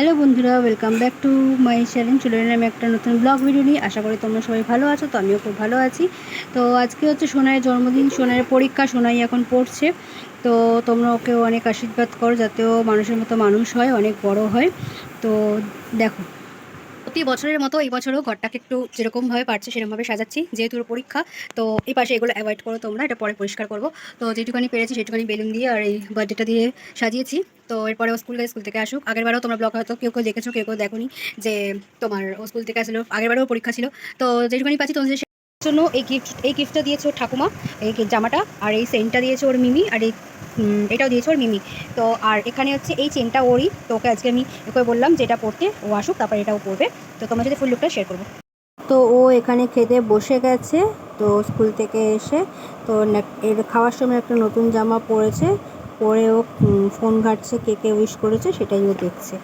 Hello বন্ধুরা welcome back to my channel চলে আমি একটা নতুন ব্লগ ভিডিও নিয়ে। আশা করি তোমরা সবাই ভালো আছো, তো আমিও খুব ভালো আছি। তো আজকে হচ্ছে সোনাইয়ের জন্মদিন, সোনাইয়ের পরীক্ষা, সোনাই এখন পড়ছে। তো তোমরা ওকে অনেক আশীর্বাদ করো, যাতে ও মানুষের মতো মানুষ হয়, অনেক বড় হয়। তো দেখো প্রতি বছরের মতো এই বছরও ঘরটাকে একটু যেরকমভাবে পারছে সেরকমভাবে সাজাচ্ছি, যেহেতু পরীক্ষা, তো এই পাশে এগুলো অ্যাভয়েড করো তোমরা, এটা পরে পরিষ্কার করব। তো যেটুকানি পেরেছি সেটুকানি বেলুন দিয়ে আর এই বার্থডেটা দিয়ে সাজিয়েছি। তো এরপরে ও স্কুল স্কুল থেকে আসুক। আগেরবারও তোমরা ব্লগ হয়তো কেউ কেউ দেখেছ, কেউ কেউ দেখোনি যে তোমার ও স্কুল থেকে আসলো আগেরবারও পরীক্ষা ছিল। তো যেটুকানি পাচ্ছি তোমাদের জন্য এই গিফট এই গিফটটা দিয়েছে ওর ঠাকুমা, এই জামাটা, আর এই সেন্টটা দিয়েছে ওর মিমি, আর এই এটাও দিয়েছে ওর মিমি। তো, আর এখানে হচ্ছে এই চেনটা ওরই, তো ওকে আজকে আমি ওকে বললাম যে এটা পড়তে ও আসুক, তারপর এটাও পড়বে তো তোমার সাথে ফুল লুকটা শেয়ার করব। তো ও এখানে খেতে বসে গেছে, তো স্কুল থেকে এসে, তো এর খাওয়ার সময় একটা নতুন জামা পরেছে, পরে ও ফোন ঘাটছে, কে কে উইশ করেছে সেটাই ও দেখছে।